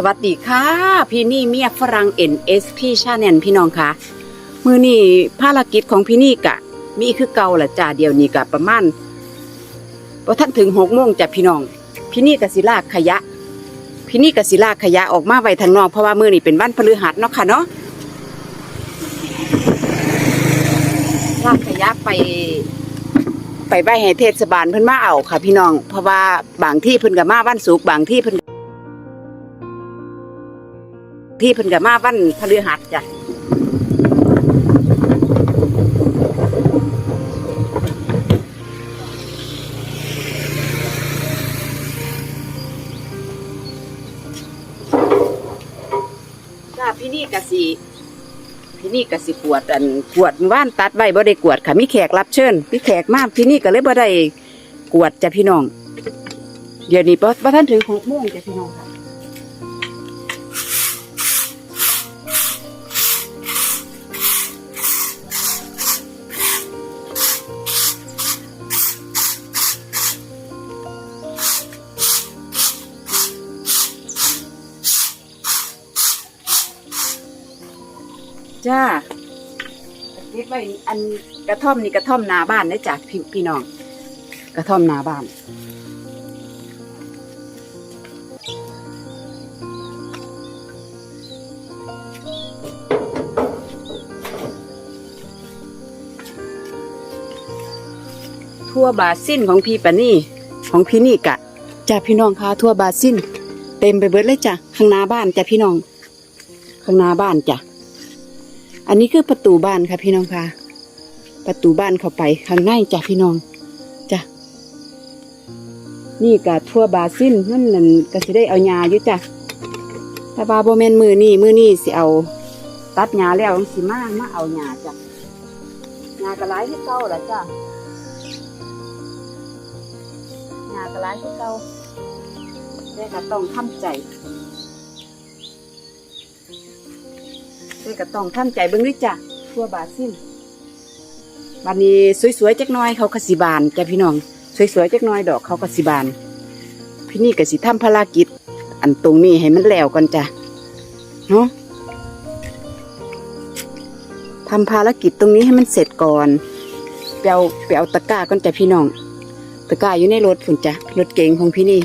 สวัสดีค่ะ พี่นี่เมียฝรั่ง NSP Channel พี่น้องค่ะมือนี่ภารกิจของพี่นี่กะ มีคือเก่าละจ้าเดียวนี้กะประมาณพอท่านถึงหกโมงจ้ะพี่น้อง พี่นี่กะสิลากขยะ พี่นี่กะสิลากขยะออกมาไว้ทางนอกเพราะว่ามือนี่เป็นวันพฤหัสเนาะค่ะเนาะลากขยะไปไปไว้ให้เทศบาลเพิ่นมาเอาค่ะ พี่น้อง เพราะว่าบางที่เพิ่นก็มาวันศุกบางที่เพิ่น ที่เพิ่นก็มาวันพฤหัสจ้ะจ้าพี่นี่กะสิพี่นี่กะสิกวดอันกวดว่านตัดไว้บ่ได้กวดค่ะมีแขกรับเชิญมีแขกมาพี่นี่ก็เลยบ่ได้กวดจ้ะพี่น้อง เดี๋ยวนี้บ่บ่ทันถึงหกโมงจ้ะพี่น้องค่ะ จ้าเก็บไว้อันกระท่อมนี่กระท่อมนาบ้านนะจ้ะพี่พี่น้อง กระท่อมนาบ้านทั่วบาซินของพี่ปะนี่ของพี่นี่กะจ้ะพี่น้องคะทั่วบาซินเต็มไปเบิดเลยจ้ะข้างหน้าบ้านจ้ะพี่น้อง ข้างหน้าบ้านจ้ะ อันนี้คือประตูบ้านค่ะพี่น้องค่ะ ประตูบ้านเข้าไปข้างในจ้ะพี่น้องจ้ะนี่กะทั่วบาซินนั่นนั่นก็สิได้เอาหญ้าอยู่จ้ะแต่บาโบแมนมือนี่มือนี่สิเอา ตัดหญ้าแล้วสิมามาเอาหญ้าจ้ะหญ้ากระไรที่เก่าละจ้ะหญ้ากระไรที่เก่าแต่ก็ต้องทำใจ เด็กก็ต้องท่านใจเบิ้งด้วยจ้ะทั่วบาซินบันนี้สวยๆจักหน้อยเขากสิบานจ้ะพี่น้อง สวยๆจักหน้อยดอกเขากสิบาน พี่นี่ก็สิทำภารกิจ อันตรงนี้ให้มันแล้วก่อนจ้ะเนาะทำภารกิจตรงนี้ให้มันเสร็จก่อนเปียวเปียวตะกร้าก่อนจ้ะพี่น้อง ตะกร้าอยู่ในรถฝุ่นจ้ะรถเก๋งของพี่นี่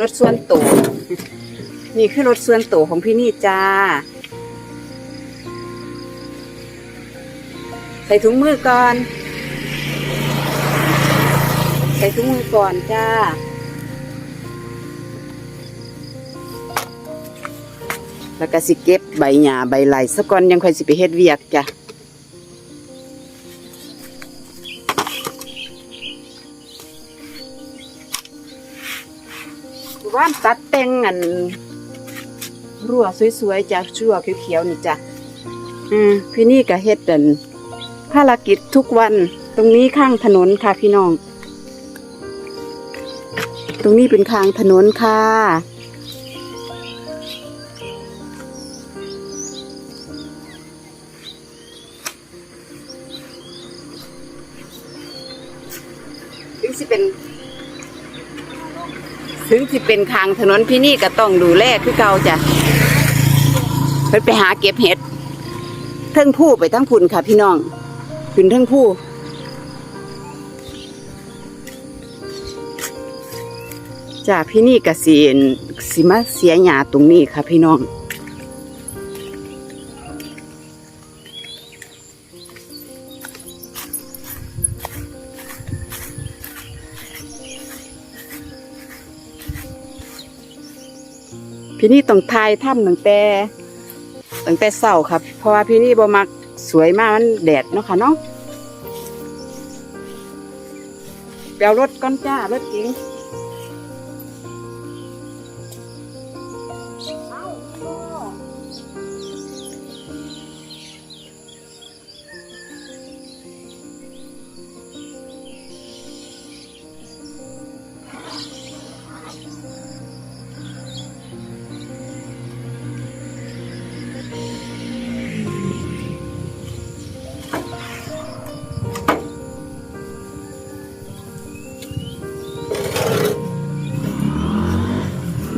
รถส่วนตัวนี่คือรถส่วนตัวของพี่นี่จ้า ใส่ถุงมือก่อน ใส่ถุงมือก่อนจ้าแล้วก็สิเก็บใบหญ้าใบไหลสะก่อนยังค่อยสิไปเฮ็ดเวียกจ้ะ ว่านตัดแต่งอันรั่วสวยๆจ้ะชั่วเขียวๆนี่จ้ะอืมพี่นี่ก็เฮ็ดอันภารกิจทุกวันตรงนี้ข้างถนนค่ะพี่น้อง ตรงนี้เป็นทางถนนค่ะ ถึงที่เป็นคางถนนพี่นี่ก็ต้องดูแลคือเก่าจ้ะเพิ่นไปหาเก็บเห็ดเทิงผู้ไปทั้งคุณค่ะพี่น้องขึ้นเทิงผู้จ้ะพี่นี่กะสิสิมาเสียหยาตรงนี้ค่ะพี่น้อง พี่นี่ต้องทายถ้ำตั้งแต่ตั้งแต่เสาครับ เพราะว่าพี่นี่บ่มักสวยมากมันแดดเนาะค่ะเนาะเปลรถก้อนจ้ารถเก๋ง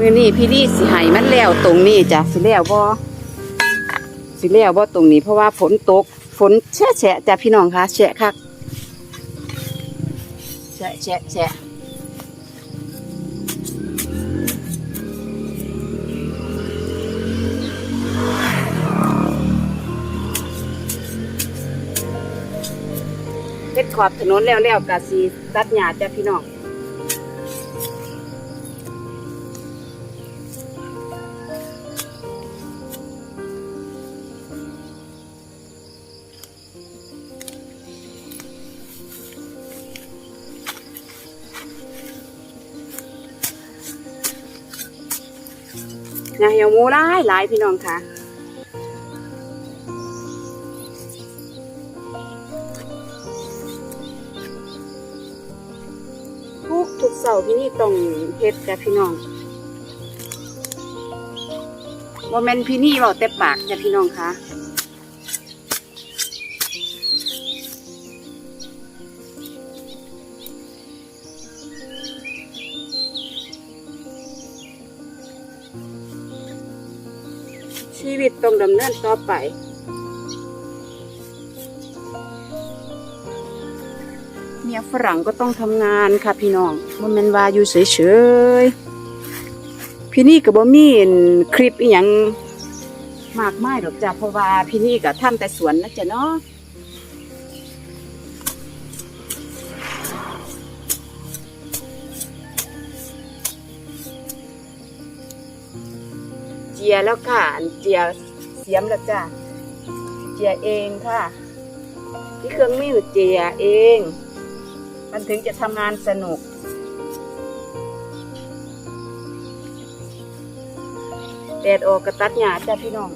มือนี่พี่นี่สิให้มันแล้วตรงนี้จ้ะสิแล้วบ่สิแล้วบ่ตรงนี้เพราะว่าฝนตก ฝนแฉะแฉะจ้ะพี่น้องคะแฉะคักแฉะแฉะแฉะเฮ็ดขอบถนนแล้วแล้วกะสิตัดหญ้าจ้ะพี่น้อง นะเหี่ยวหมูร้ายหลายพี่น้องค่ะทุกทุกเสาร์พี่นี่ต้องเฮ็ดจ้ะพี่น้องว่าแมนพี่นี่เราแต่ปากจ้ะพี่น้องค่ะ วิตต้องดำเนินต่อไป เมียฝรั่งก็ต้องทำงานค่ะพี่น้องมันเป็นว่าอยู่เฉยๆ พี่นี่กับบ่มีคลิปอีหยังมากมายหรอกจ้ะเพราะว่าพี่นี่ก็ทำแต่สวนนะจ๊ะเนาะ จียแล้วค่ะ อันเจียเสียมแล้วจ้ะเจียเองค่ะ ที่เครื่องมือเจียเอง มันถึงจะทำงานสนุก แดดออกกระตัดหญ้าจ้ะพี่น้อง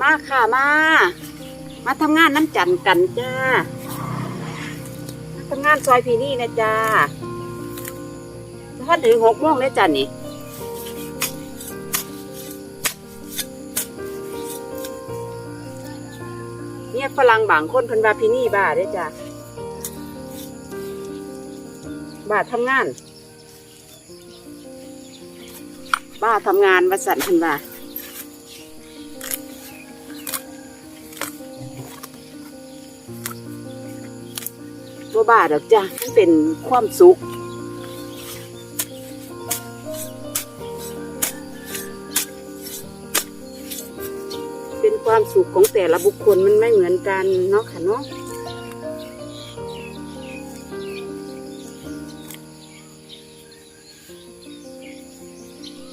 มาค่ะมา มาทำงานน้ำจันทร์กันจ้าาทำงานซอยพีนี่นะจ้าถ้าถึงหกโมงเลยจ้ะนี่เนี่ยฝรั่งบางคนเพิ่นว่าพี่นี่บ้าเด้จ้ะบ้าทำงาน บ้าทำงานว่าสันเพิ่นว่า บ้าดอกจ้ะมันเป็นความสุขเป็นความสุขของแต่ละบุคคลมันไม่เหมือนกันเนาะค่ะเนาะ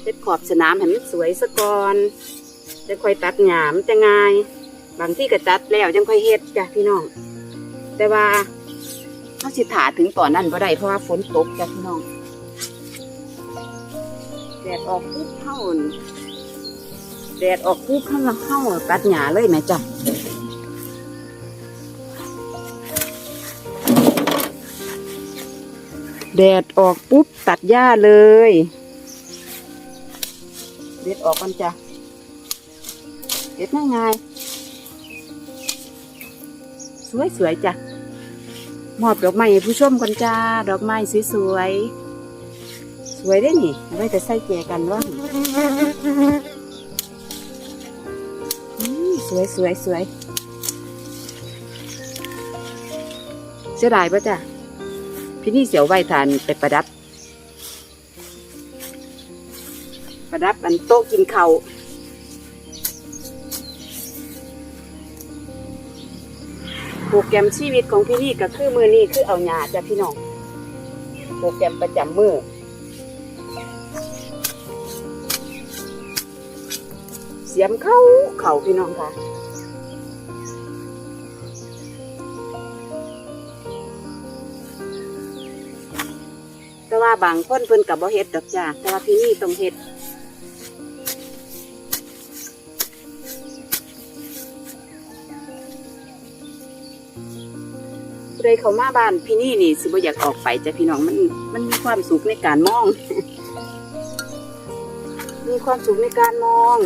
เช็ดขอบสนามให้มันสวยสะก่อนจะค่อยตัดหยามจะง่าย บางที่ก็ตัดแล้วจังค่อยเฮ็ดจ้ะพี่น้อง แต่ว่า เขาสิถาถึงตอนนั้นบ่ได้เพราะว่าฝนตกจ้ะพี่น้องแดดออกปุ๊บเข้าอั่นแดดออกปุ๊บเข้างหลังเข้าตัดหญ้าเลยแม่จ้ะแดดออกปุ๊บตัดหญ้าเลยเด็ดออกกันจ้ะเด็ดง่ายๆสวยๆจ้ะ มอบดอกไม้ให้ผู้ชมกันจ้า ดอกไม้สวยๆ สวยได้นี่ไว้แต่ใส่แจกันว่าสวยสวยสวยเสียดายปะจ้ะพี่นี่เสียวไว้ทานไปประดับ ประดับอันโต๊ะกินเขาว รแกรมชีวิตของพี่นี่ก็คือมือนี่คือเอาหยาจ้ะพี่น้องโปรแกรมประจำมือเสียมเข้าเข่าพี่น้องค่ะแต่ว่าบางคนเพิ่นกับบ่เฮ็ดดอกจ้าแต่ว่าพี่นี่ต้องเฮ็ด เลยเขามาบ้านพี่นี่นี่สิบ่อยากออกไปจะพี่น้องมันมันมีความสุขในการมอง มีความสุขในการมอง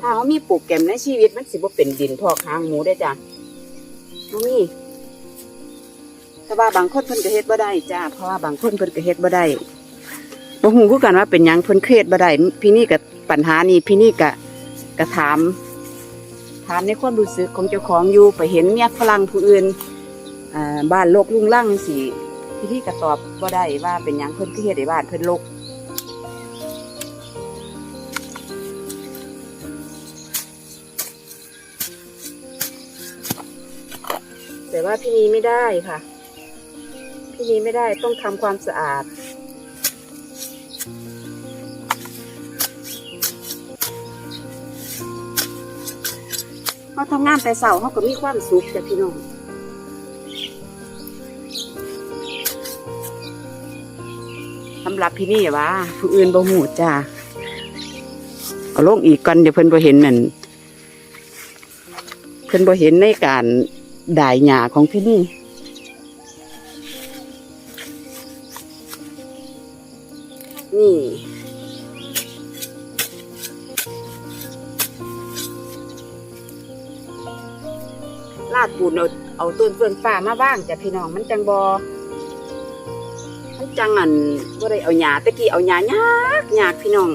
ถ้าเขามีปลูกแกมในชีวิตมันสิบ่เป็นดินพอค้างหมูได้จ้ะมันมีแต่ว่าบางคนเพิ่นก็เฮ็ดบ่ได้จ้าเพราะว่าบางคนเพิ่นก็เฮ็ดบ่ได้ บ่ฮู้คือกันว่าเป็นหยังเพิ่นเครียดบ่ได้พี่นี่ก็ปัญหานี้พี่นี่ก็ก็ถาม ถามในความรู้สึกของเจ้าของอยู่ไปเห็นเมียฝรั่งผู้อื่นอ่าบ้านโลกลุ่งลั่งสิพี่นี่ก็ตอบบ่ได้ว่าเป็นหยังเพิ่นคือเฮ็ดให้บ้านเพิ่นโลกแต่ว่าพี่นีไม่ได้ค่ะ พี่นีไม่ได้ต้องทำความสะอาด เขาทำงานแต่เสาร์เขาก็มีความสุขจ้ะพี่น้องสำหรับพี่นี่วะผู้อื่นบ่หูจ้าเอาลงอีกกันเดี๋ยวเพิ่นบ่เห็นนั่นเพิ่นบ่เห็นในการด่ายหยาของพี่นี่ เอาต้นเฟื่องฟ้ามาว่างจ้ะพี่น้องมันจังบอมันจังอันว่าได้เอาหญ้าตะกี้เอาหญ้ายากยากพี่น้อง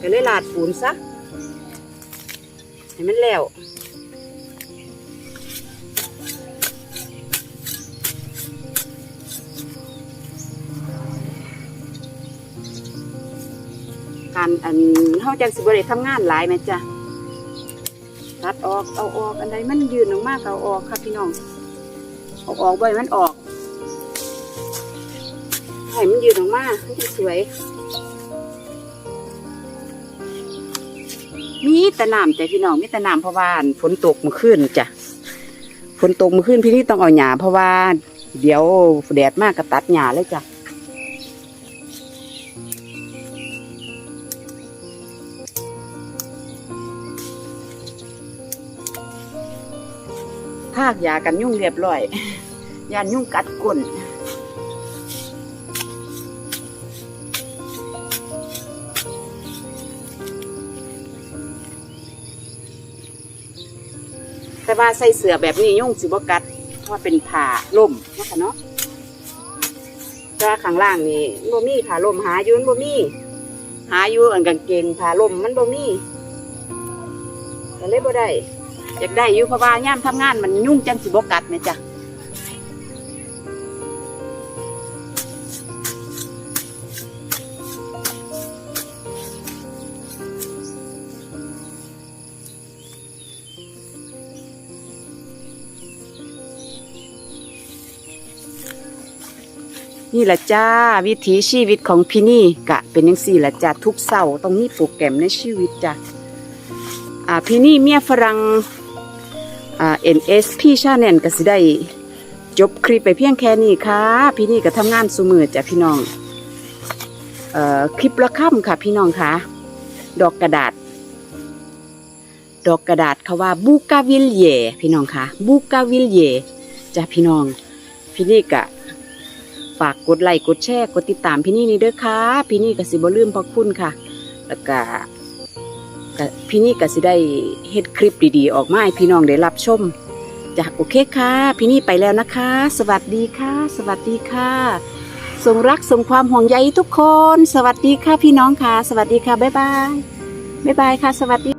ก็เลยลาดปูนซะให้มันแล้วการอันเฮาจังสิบ่ได้ทำงานหลายแม่จ้ะ ตัดออกเอาออกอันใดมันยืนออกมากเอาออกครับพี่น้องเอาออกบ่อยมันออกให้มันยืนออกมาให้มันสวย มีแต่น้ำจ้ะพี่น้องมีแต่น้ำเพราะว่าฝนตกมื่อคืนจ้ะฝนตกมื่อคืนพี่นี่ต้องเอาหญ้าเพราะว่าเดี๋ยวแดดมากก็ตัดหญ้าเลยจ้ะ ภาคยากันยุ่งเรียบร้อยยานยุ่งกัดก้นแต่ว่าใส่เสือแบบนี้ยุ่งสิบกัด เพราะว่าเป็นผ่าล่มนะคะเนาะแต่ว่าข้างล่างนี่บ่มีผ่าล่มหาอยู่นบ่มีหาอยู่อันกางเกงผ่าล่มมันบ่มีก็เลยบ่ได้ อยากได้อยู่เพราะว่าย่ามทำงานมันยุ่งจังสิบกัดเนี่ยจ้ะนี่แหละจ้าวิถีชีวิตของพี่นี่กะเป็นยังสี่แหละจ้าทุกเสาร์ต้องมีโปรแกรมในชีวิตจ้ะอ่าพี่นี่เมียฝรั่ง อ่า NS พี่ชาแนนก็สิได้จบคลิปไปเพียงแค่นี้ค่ะ พี่นี่ก็ทำงานสุมือจ้ะพี่น้องเอ่อคลิปละค่ำค่ะพี่น้องค่ะ ดอกกระดาษ ดอกกระดาษเขาว่าบูกาวิลเย พี่น้องค่ะบูกาวิลเยจ้ะพี่น้อง พี่นี่ก็ฝากกดไลค์กดแชร์กดติดตามพี่นี่นี่เด้อค่ะ พี่นี่ก็สิบ่ลืมพระคุณค่ะ แล้วก็ ก็พี่นี่ก็สิได้เฮ็ดคลิปดีๆ ออกมาให้พี่น้องได้รับชมจากโอเคค่ะ พี่นี่ไปแล้วนะคะ สวัสดีค่ะ สวัสดีค่ะส่งรักส่งความห่วงใยทุกคน สวัสดีค่ะพี่น้องค่ะ สวัสดีค่ะบ๊ายบายบ๊ายบายค่ะ สวัสดี